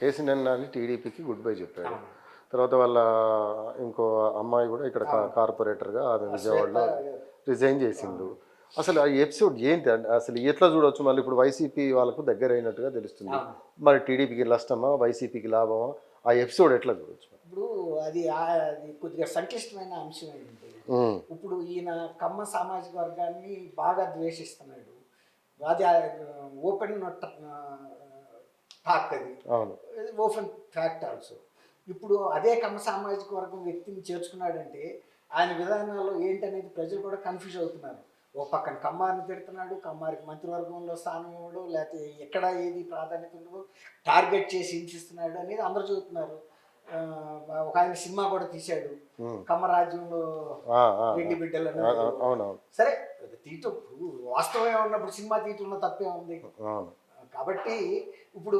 కేసీఆర్ నాని టీడీపీకి good bye చెప్పాడు. తర్వాత వాళ్ళ ఇంకో అమ్మాయి కూడా ఇక్కడ కార్పొరేటర్గా ఆమె విజయవాడలో రిజైన్ చేసిండు. అసలు ఆ ఎపిసోడ్ ఏంటి? అసలు ఎట్లా చూడొచ్చు? మళ్ళీ ఇప్పుడు వైసీపీ వాళ్ళకు దగ్గర అయినట్టుగా తెలుస్తుంది మరి టీడీపీకి నష్టమా? వైసీపీకి లాభమా? ఆ ఎపిసోడ్ ఎట్లా చూడొచ్చు? ఇప్పుడు అది కొద్దిగా సంక్లిష్టమైన అంశం ఉమ్, ఇప్పుడు ఈయన కమ్మ సామాజిక వర్గాన్ని బాగా ద్వేషిస్తున్నాడు. అది ఓపెన్ అవును. Open fact also. ఇప్పుడు అదే కమ్మ సామాజిక వర్గం వ్యక్తిని చేర్చుకున్నాడంటే ఆయన విధానాలు ఏంటనేది ప్రజలు కూడా కన్ఫ్యూజ్ అవుతున్నారు. ఓ పక్కన కమ్మారిని తిడుతున్నాడు కమ్మారికి మంత్రివర్గంలో స్థానం ఇవ్వడు లేకపోతే ఎక్కడ ఏది ప్రాధాన్యత ఉండదు టార్గెట్ చేసి హింసిస్తున్నాడు అనేది అందరూ చూస్తున్నారు ఒక ఆయన సినిమా కూడా తీశాడు. ఉమ్, కమ్మ రాజ్యంలో ఆ, ఆ, రెడ్డి బిడ్డలు సరే తీయటం ఇప్పుడు వాస్తవమే ఉన్నప్పుడు సినిమా తీయటంలో తప్పే ఉంది. కాబట్టి ఇప్పుడు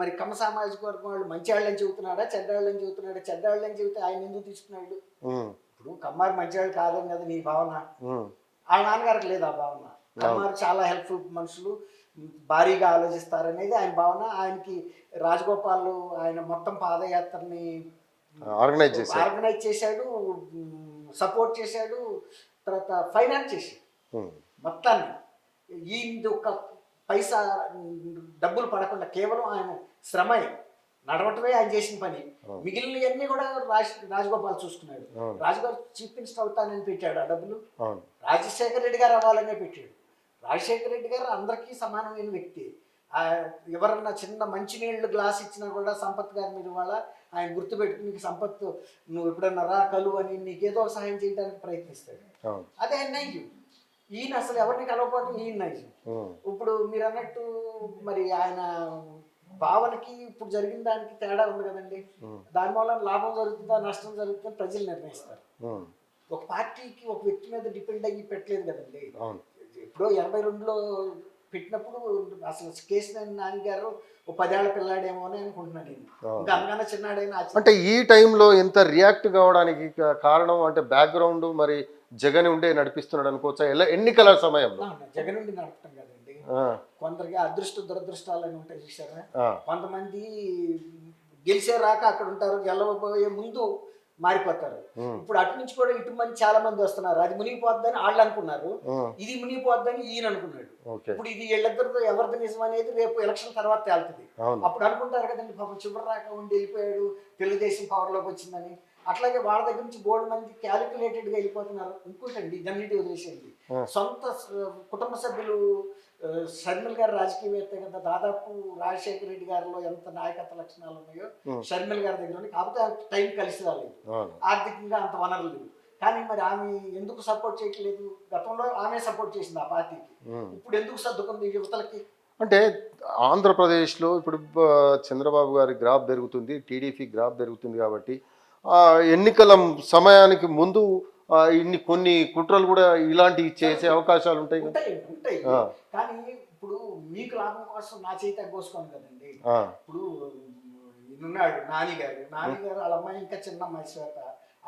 మరి కమ్మ సామాజిక వర్గం వాళ్ళు మంచి వాళ్ళని చెబుతున్నాడా చెడ్డాళ్ళని చెబుతున్నాడా? చెడ్డాళ్ళని చెబితే ఆయన ఎందుకు తీసుకున్నాడు? ఇప్పుడు కమ్మారు మంచివాళ్ళు కాదని కదా నీ భావన. వాళ్ళ నాన్నగారికి లేదు ఆ భావన. కమ్మారు చాలా హెల్ప్ఫుల్ మనుషులు భారీగా ఆలోచిస్తారనేది ఆయన భావన. ఆయనకి రాజగోపాల్ ఆయన మొత్తం పాదయాత్రని ఆర్గనైజ్ చేశారు ఆర్గనైజ్ చేశాడు సపోర్ట్ చేశాడు తర్వాత ఫైనాన్స్ చేశాడు. మొత్తాన్ని. ఈ ఒక పైసా డబ్బులు పడకుండా కేవలం ఆయన శ్రమే నడవటమే ఆయన చేసిన పని. మిగిలినవన్నీ కూడా రాజ్ రాజగోపాల్ చూసుకున్నాడు. రాజగోపాల్ చీఫ్ మినిస్టర్ అవుతానని పెట్టాడు ఆ డబ్బులు. రాజశేఖర రెడ్డి గారు అవ్వాలనే పెట్టాడు. రాజశేఖర రెడ్డి గారు అందరికీ సమానమైన వ్యక్తి. ఆ, ఎవరన్నా చిన్న మంచినీళ్ళు గ్లాస్ ఇచ్చినా కూడా సంపత్ గారి మీద వాళ్ళ ఆయన గుర్తుపెట్టుకుని నీకు సంపత్ నువ్వు ఎప్పుడన్నా రా కలు అని నీకేదో సహాయం చేయడానికి ప్రయత్నిస్తాడు. అదే నైజం. ఈయన అసలు ఎవరిని కలవకపోవడం ఈయన ఇప్పుడు మీరు అన్నట్టు మరి ఆయన భావనకి ఇప్పుడు జరిగిన దానికి తేడా ఉంది కదండి. దానివల్ల లాభం జరుగుతుందా నష్టం జరుగుతుందా ప్రజలు నిర్ణయిస్తారు. ఒక పార్టీకి ఒక వ్యక్తి మీద డిపెండ్ అయ్యి పెట్టలేదు కదండి. ఎప్పుడో ఎనభై రెండులో పెట్టినప్పుడు అసలు కేసీఆర్ నాని గారు ఓ పదేళ్ళ పిల్లాడేమో అని అనుకుంటున్నాను నేను. ఇంకా అందుకన్నా చిన్నాడైనా అంటే ఈ టైంలో ఇంత రియాక్ట్ కావడానికి కారణం అంటే బ్యాక్గ్రౌండ్ మరి జగన్ ఉండే నడిపిస్తున్నాడు అనుకోవచ్చా? ఎలా ఎన్నికల సమయంలో? జగన్ నుండి నడపటం కదండి. కొందరికి అదృష్ట దురదృష్టాలు అని ఉంటాయి చూసారా కొంతమంది గెలిచే రాక అక్కడ ఉంటారు గెలవబోయే ముందు మారిపోతారు. ఇప్పుడు అటు నుంచి కూడా ఇటు మంది చాలా మంది వస్తున్నారు. అది మునిగిపోద్దని వాళ్ళు అనుకున్నారు. ఇది మునిగిపోద్దని ఈయన అనుకున్నాడు. ఇప్పుడు ఇది వీళ్ళిద్దరితో ఎవరిది నిజం అనేది రేపు ఎలక్షన్ తర్వాత తేలుతుంది. అప్పుడు అనుకుంటారు కదండి పాపం చివరి రాక ఉండి వెళ్ళిపోయాడు తెలుగుదేశం పవర్లోకి వచ్చిందని. అట్లాగే వాళ్ళ దగ్గర నుంచి బోర్డు మంది క్యాలిక్యులేటెడ్గా వెళ్ళిపోతున్నారు. ఇంకోటండి ఇదన్నిటి వదిలేసేయండి. సొంత కుటుంబ సభ్యులు షర్మిల్ గారు రాజకీయవేత్త కదా దాదాపు రాజశేఖర రెడ్డి గారిలో ఎంత నాయకత్వ లక్షణాలు ఉన్నాయో. షర్మిల్ గారి దగ్గర కాకపోతే టైం కలిసి రాలేదు ఆర్థికంగా అంత వనరులు లేవు కానీ మరి ఆమె ఎందుకు సపోర్ట్ చేయట్లేదు? గతంలో ఆమె సపోర్ట్ చేసింది ఆ పార్టీకి. ఇప్పుడు ఎందుకు సర్దుకుంది యువతలకి? అంటే ఆంధ్రప్రదేశ్లో ఇప్పుడు చంద్రబాబు గారి గ్రాఫ్ పెరుగుతుంది టీడీపీ గ్రాఫ్ పెరుగుతుంది కాబట్టి ఎన్నికల సమయానికి ముందు ఇన్ని కొన్ని కుట్రలు కూడా ఇలాంటివి చేసే అవకాశాలు ఉంటాయి ఉంటాయి. కానీ ఇప్పుడు మీకు లాభం కోసం నా చేయి తగ్గోసుకోను కదండి. ఇప్పుడు ఈయనున్నాడు నాని గారు నాని గారు వాళ్ళ అమ్మాయి ఇంకా చిన్న అమ్మాయి శ్వేత.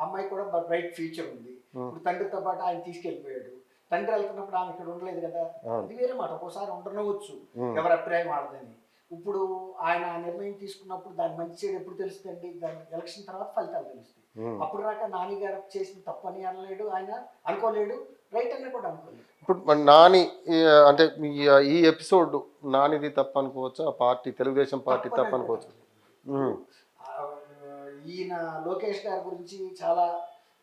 అమ్మాయి కూడా బ్రైట్ ఫ్యూచర్ ఉంది. ఇప్పుడు తండ్రితో పాటు ఆయన తీసుకెళ్ళిపోయాడు. తండ్రి వెళ్తున్నప్పుడు ఆమె ఇక్కడ ఉండలేదు కదా. అది వేరే మాట. ఒక్కోసారి ఉండనవచ్చు. ఎవరి అభిప్రాయం ఆడదని ఇప్పుడు ఆయన నిర్ణయం తీసుకున్నప్పుడు దాని మంచి చెడు ఎప్పుడు తెలుస్తుంది దాని ఎలక్షన్ తర్వాత ఫలితాలు తెలుస్తాయి. అప్పుడు దాకా నాని గారు చేసిన తప్పని అనలేడు ఆయన అనుకోలేడు రైట్ అని కూడా అనుకోలేడు ఇప్పుడు నాని అంటే ఈ- ఎపిసోడ్ నానిది తప్ప అనుకోవచ్చా? ఆ పార్టీ తెలుగుదేశం పార్టీ తప్ప అనుకోవచ్చు? ఈయన లోకేష్ గారి గురించి చాలా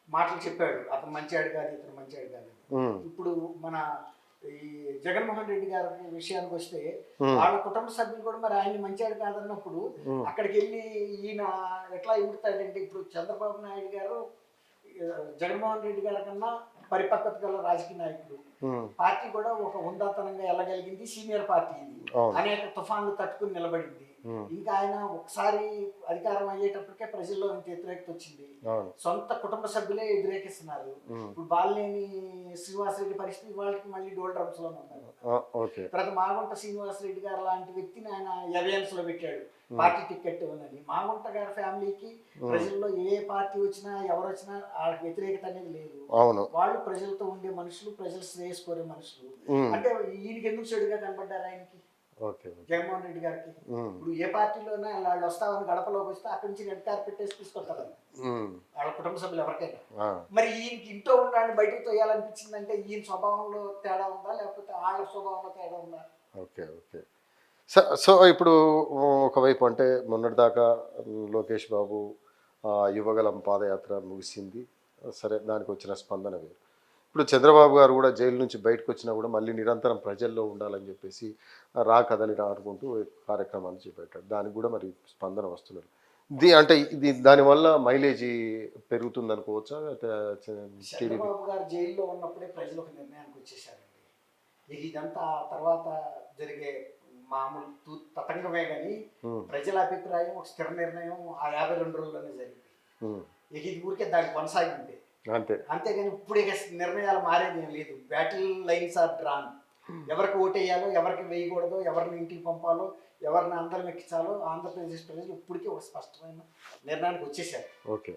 మాటలు చెప్పాడు. అతను మంచివాడు కాదు ఇతను మంచివాడు కాదు. ఇప్పుడు మన ఈ జగన్మోహన్ రెడ్డి గారి విషయానికి వస్తే. వాళ్ళ కుటుంబ సభ్యులు కూడా మరి ఆయన మంచివాడు కాదన్నప్పుడు. అక్కడికి వెళ్ళి ఈయన ఎట్లా ఎగురుతాడంటే ఇప్పుడు చంద్రబాబు నాయుడు గారు జగన్మోహన్ రెడ్డి గారి కన్నా పరిపక్వత గల రాజకీయ నాయకుడు. పార్టీ కూడా ఒక హుందాతనంగా వెళ్ళగలిగింది సీనియర్ పార్టీ ఇది. అనేక తుఫాన్లు తట్టుకుని నిలబడింది. ఇంకా ఆయన ఒకసారి అధికారం అయ్యేటప్పటికే ప్రజల్లో ఇంత వ్యతిరేకత వచ్చింది. సొంత కుటుంబ సభ్యులే వ్యతిరేకిస్తున్నారు. ఇప్పుడు బాలినేని శ్రీనివాసరెడ్డి పరిస్థితి వాళ్ళకి మళ్ళీ డోల్ డ్రమ్స్లో ఉన్నారు తర్వాత మాగుంట శ్రీనివాసరెడ్డి గారు లాంటి వ్యక్తిని ఆయన ఎవియన్స్లో పెట్టాడు పార్టీ టికెట్ ఇవ్వనని మాగుంట గారి ఫ్యామిలీకి ప్రజల్లో ఏ పార్టీ వచ్చినా ఎవరు వచ్చినా వాళ్ళకి వ్యతిరేకత అనేది లేదు. వాళ్ళు ప్రజలతో ఉండే మనుషులు ప్రజల శ్రేయస్ కోరే మనుషులు. అంటే ఈయనకి ఎందుకు చెడుగా కనబడ్డారు ఆయనకి? జగన్మోహన్ రెడ్డి గారికి. ఇప్పుడు ఏ పార్టీలోనే వాళ్ళు వస్తామని గడపలోకి వస్తే అక్కడి నుంచి రెడ్ కార్పెట్ వేసి తీసుకొస్తారు వాళ్ళ. కుటుంబ సభ్యులు ఎవరికైనా. మరి ఈయనకి ఇంట్లో ఉండాలని బయటకు తోయాలనిపించిందంటే ఈయన స్వభావంలో తేడా ఉందా? లేకపోతే వాళ్ళ స్వభావంలో తేడా ఉందా? Okay okay. సో సో ఇప్పుడు ఒకవైపు అంటే మొన్నటిదాకా లోకేష్ బాబు యువగలం పాదయాత్ర ముగిసింది. సరే దానికి వచ్చిన స్పందన వేరు. ఇప్పుడు చంద్రబాబు గారు కూడా జైలు నుంచి బయటకు వచ్చినా కూడా మళ్ళీ నిరంతరం ప్రజల్లో ఉండాలని చెప్పేసి రా కదలి రా అనుకుంటూ కార్యక్రమాలు చేపట్టాడు దానికి కూడా మరి స్పందన వస్తున్నారు దీ అంటే ఇది దానివల్ల మైలేజీ పెరుగుతుంది అనుకోవచ్చా టీడీపీ చంద్రబాబు గారు జైల్లో ఉన్నప్పుడే ప్రజలు ఒక నిర్ణయానికి వచ్చేసారండి ఇక ఇదంతా తర్వాత జరిగే మామూలు తతంగమే కానీ ప్రజల అభిప్రాయం ఒక స్థిర నిర్ణయం ఆ యాభై రెండు రోజుల్లోనే జరిగింది. ఇక ఇది ఊరికే దానికి కొనసాగింది. అంతే. అంతేగాని ఇప్పుడు ఇక నిర్ణయాలు మారేది ఏం లేదు. బ్యాటిల్ లైన్స్ ఆర్ డ్రాన్ ఎవరికి ఓటేయాలో ఎవరికి వేయకూడదో ఎవరిని ఇంటికి పంపాలో ఎవరిని అందరం ఎక్కించాలో ఆంధ్రప్రదేశ్ ప్రజలు ఇప్పటికే ఒక స్పష్టమైన నిర్ణయానికి వచ్చేసారు. ఓకే.